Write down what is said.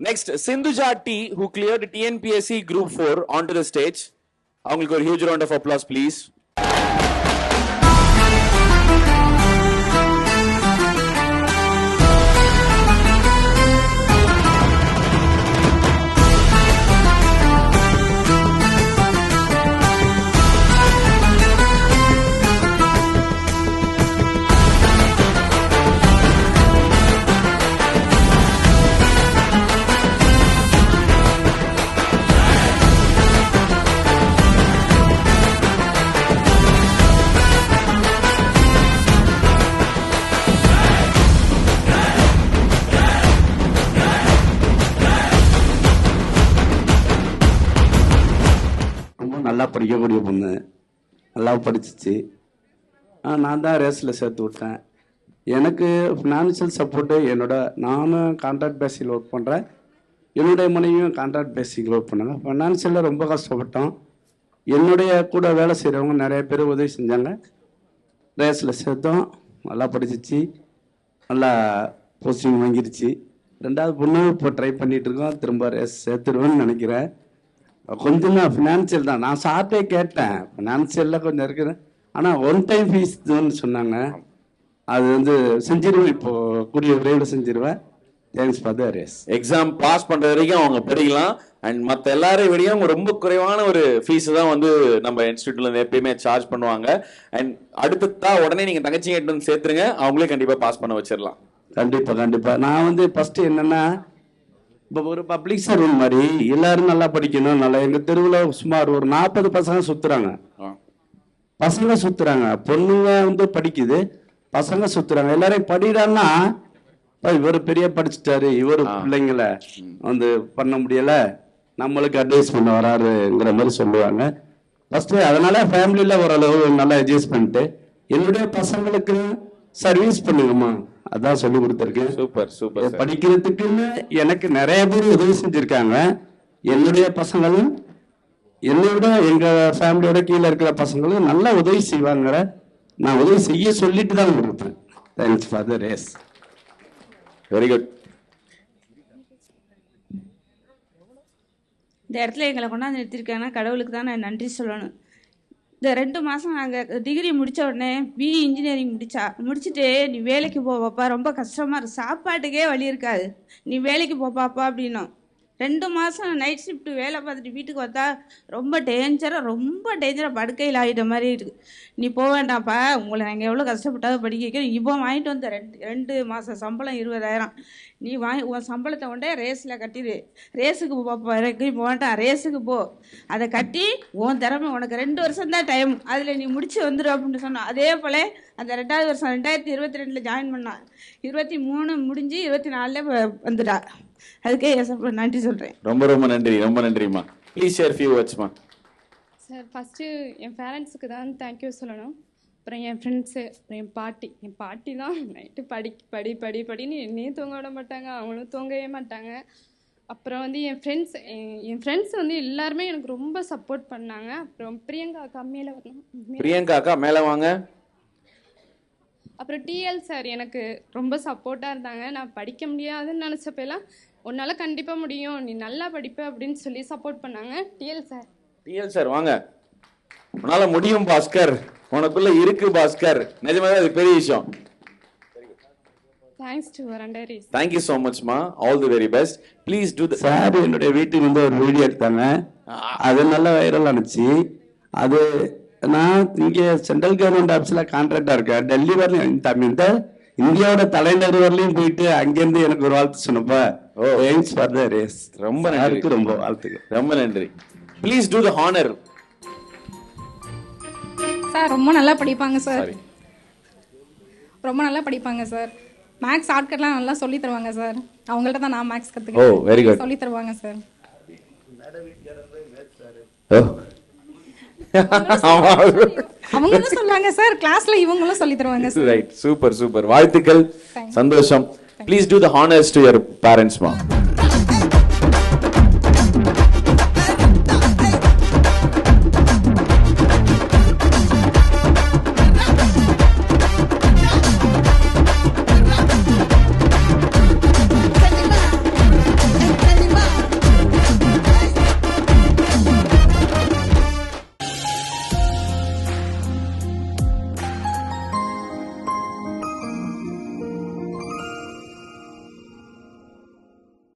Next, Sindhuja T, who cleared TNPSC Group 4 onto the stage. அவங்களுக்கு ஒரு huge round of applause, please. நல்லா படிக்கக்கூடிய பொண்ணு. நல்லா படிச்சிச்சு. நான் தான் ரேஸில் சேர்த்து விட்டேன். எனக்கு ஃபினான்ஷியல் சப்போர்ட்டு என்னோட நானும் கான்ட்ராக்ட் பேசிக்கில் ஒர்க் பண்ணுறேன் என்னுடைய மனைவியும் கான்ட்ராக்ட் பேசிக்கில் ஒர்க் பண்ணாங்க ஃபினான்ஷியலில் ரொம்ப கஷ்டப்பட்டோம். என்னுடைய கூட வேலை செய்கிறவங்க நிறைய பேர் உதவி செஞ்சாங்க. ரேஸில் சேர்த்தோம். நல்லா படிச்சிச்சு. நல்லா போஸ்டிங் வாங்கிருச்சு. ரெண்டாவது பொண்ணு இப்போ ட்ரை பண்ணிகிட்ருக்கோம் திரும்ப ரேஸ் சேர்த்துருவேன்னு நினைக்கிறேன். கொஞ்சம் ஃபினான்சியல் தான். நான் சார்ட்டே கேட்டேன். ஃபினான்சியலில் கொஞ்சம் இருக்குது. ஆனால் ஒன் டைம் ஃபீஸ் சொன்னாங்க. அது வந்து செஞ்சிருவேன் இப்போ. கூடிய விரைவில் செஞ்சிருவேன் thanks for Race exam pass பண்ற வரைக்கும் அவங்க படிக்கலாம். அண்ட் மத்த எல்லாரையும் விடையும் ரொம்ப குறைவான ஒரு ஃபீஸ் தான் வந்து நம்ம இன்ஸ்டியூட்ல இருந்து எப்பயுமே சார்ஜ் பண்ணுவாங்க. அண்ட் அடுத்ததா உடனே நீங்க தங்கச்சி கேட்டு வந்து சேர்த்துருங்க. அவங்களே கண்டிப்பா பாஸ் பண்ண வச்சிடலாம். கண்டிப்பாக கண்டிப்பாக நான் வந்து ஃபஸ்ட்டு என்னென்னா இப்போ ஒரு பப்ளிக் சர்வன் மாதிரி எல்லாரும் நல்லா படிக்கணும் நல்லா எங்கள் தெருவில் சுமார் ஒரு நாற்பது பசங்க சுற்றுறாங்க பசங்க சுத்துறாங்க. பொண்ணுங்க வந்து படிக்குது பசங்க சுத்துறாங்க. எல்லாரையும் படிடான்னா இவர் பெரிய படிச்சுட்டாரு இவர் பிள்ளைங்கள வந்து பண்ண முடியல நம்மளுக்கு அட்வைஸ் பண்ண வராருங்கிற மாதிரி சொல்லுவாங்க. ஃபர்ஸ்ட் அதனால ஃபேமிலியில ஓரளவு நல்லா அட்ஜஸ்ட் பண்ணிட்டு என்னுடைய பசங்களுக்கு சர்வீஸ் பண்ணுங்கம்மா. அதான் சொல்லி கொடுத்துருக்கேன். சூப்பர் சூப்பர் படிக்கிறதுக்குன்னு எனக்கு நிறைய பேர் உதவி செஞ்சிருக்காங்க. என்னுடைய பசங்களும் என்னை விட எங்க ஃபேமிலியோட கீழே இருக்கிற பசங்களும் நல்லா உதவி செய்வாங்க நான் உதவி செய்ய சொல்லிட்டு தான் கொடுப்பேன் thanks for the Race very good இந்த இடத்துல எங்களை கொண்டாந்து நிறுத்திருக்காங்கன்னா கடவுளுக்கு தான் நான் நன்றி சொல்லணும். இந்த ரெண்டு மாதம் நாங்கள் டிகிரி முடித்த உடனே பிஇ இன்ஜினியரிங் முடிச்சா. முடிச்சுட்டு நீ வேலைக்கு போ பாப்பா ரொம்ப கஷ்டமாக இருக்கு. சாப்பாட்டுக்கே வழி இருக்காது. நீ வேலைக்கு போப்பாப்பா பாப்பா அப்படின்னோம். ரெண்டு மாதம் நைட் ஷிஃப்ட் வேலை பார்த்துட்டு வீட்டுக்கு வந்தா ரொம்ப டேஞ்சராக ரொம்ப டேஞ்சராக படுக்கையில் ஆகிட்ட மாதிரி இருக்குது நீ போக வேண்டாம்ப்பா உங்களை நாங்கள் எவ்வளோ கஷ்டப்பட்டாவது படிக்க வைக்கிறோம். இப்போ வாங்கிட்டு வந்த ரெண்டு ரெண்டு மாதம் சம்பளம் இருபதாயிரம். நீ வாங்கி உன் சம்பளத்தை கொண்டே ரேஸில் கட்டிடு ரேஸுக்கு போ போக வேண்டாம் ரேஸுக்கு போ. அதை கட்டி உன் திறமை உனக்கு ரெண்டு வருஷம் தான் டைம் அதில் நீ முடிச்சு வந்துடு அப்படின்னு சொன்னான். அதே போல் அந்த ரெண்டாவது வருஷம் ரெண்டாயிரத்தி இருபத்தி ரெண்டில் ஜாயின் பண்ணான். இருபத்தி மூணு முடிஞ்சு இருபத்தி நாலில் வந்துட்டா. அதுக்கே ஏசப்பா நன்றி சொல்கிறேன் ரொம்ப ரொம்ப நன்றி ரொம்ப நன்றிம்மா. ப்ளீஸ் ஷேர் ஃபியூ வேர்ட்ஸ்மா சார் ஃபஸ்ட்டு என் பேரண்ட்ஸுக்கு தான் தேங்க்யூ சொல்லணும். அப்புறம் என் ஃப்ரெண்ட்ஸு அப்புறம் என் பாட்டி. என் பாட்டி தான் நைட்டு படி படி படி படின்னு என்னையும் தூங்க விட மாட்டாங்க. அவங்களும் தூங்கவே மாட்டாங்க. அப்புறம் வந்து என் ஃப்ரெண்ட்ஸ் என் ஃப்ரெண்ட்ஸ் வந்து எல்லாருமே எனக்கு ரொம்ப சப்போர்ட் பண்ணாங்க. அப்புறம் பிரியங்கா கம்மியில் வரணும். பிரியங்கா அக்கா மேல வாங்க. அப்புறம் டிஎல் சார் எனக்கு ரொம்ப சப்போர்ட்டாக இருந்தாங்க. நான் படிக்க முடியாதுன்னு நினச்சப்பெல்லாம் உன்னால் கண்டிப்பாக முடியும். நீ நல்லா படிப்ப அப்படின்னு சொல்லி சப்போர்ட் பண்ணாங்க. டிஎல் சார் டிஎல் சார் வாங்க. உன்னால முடியும் பாஸ்கர். உனக்குள்ள இருக்கு பாஸ்கர். நிஜமாவே அது பெரிய விஷயம். தேங்க்ஸ் டு ரண்டரிஸ் thank you so மச்மா all the very best please do the sir என்னுடைய வீட்டுக்கு வந்து ஒரு வீடியோ எடுத்தாங்க. அது நல்ல வைரல் ஆனிச்சு. அது நான் இங்கே சென்ட்ரல் கவர்மெண்ட் ஆஃபீஸில் கான்ட்ராக்டாக இருக்கேன். டெல்லி வரலையும் தமிழ் இந்த இந்தியாவோட தலைநகர் வரலையும் போயிட்டு அங்கேருந்து எனக்கு ஒரு வாழ்த்து சொன்னப்ப ஃபார் த ரேஸ் ரொம்ப நன்றி. ரொம்ப வாழ்த்துக்கள். ரொம்ப நன்றி. Please do the honour sir ரொம்ப நல்லா படிப்பாங்க சார் ரொம்ப நல்லா படிப்பாங்க சார் மேக்ஸ் ஷார்ட்கட்லாம் நல்லா சொல்லி தருவாங்க சார் அவங்கள்ட்ட தான் நான் மேக்ஸ் ஓ கற்றுக்கிட்டேன் வெரி குட் சொல்லி தருவாங்க சார் அவங்க தான் சொல்லுவாங்க சார் கிளாஸ்ல இவங்களும் சொல்லி தருவாங்க சார் ரைட் சூப்பர் சூப்பர் வாழ்த்துக்கள். சந்தோஷம். please do the honors to your parents, mom.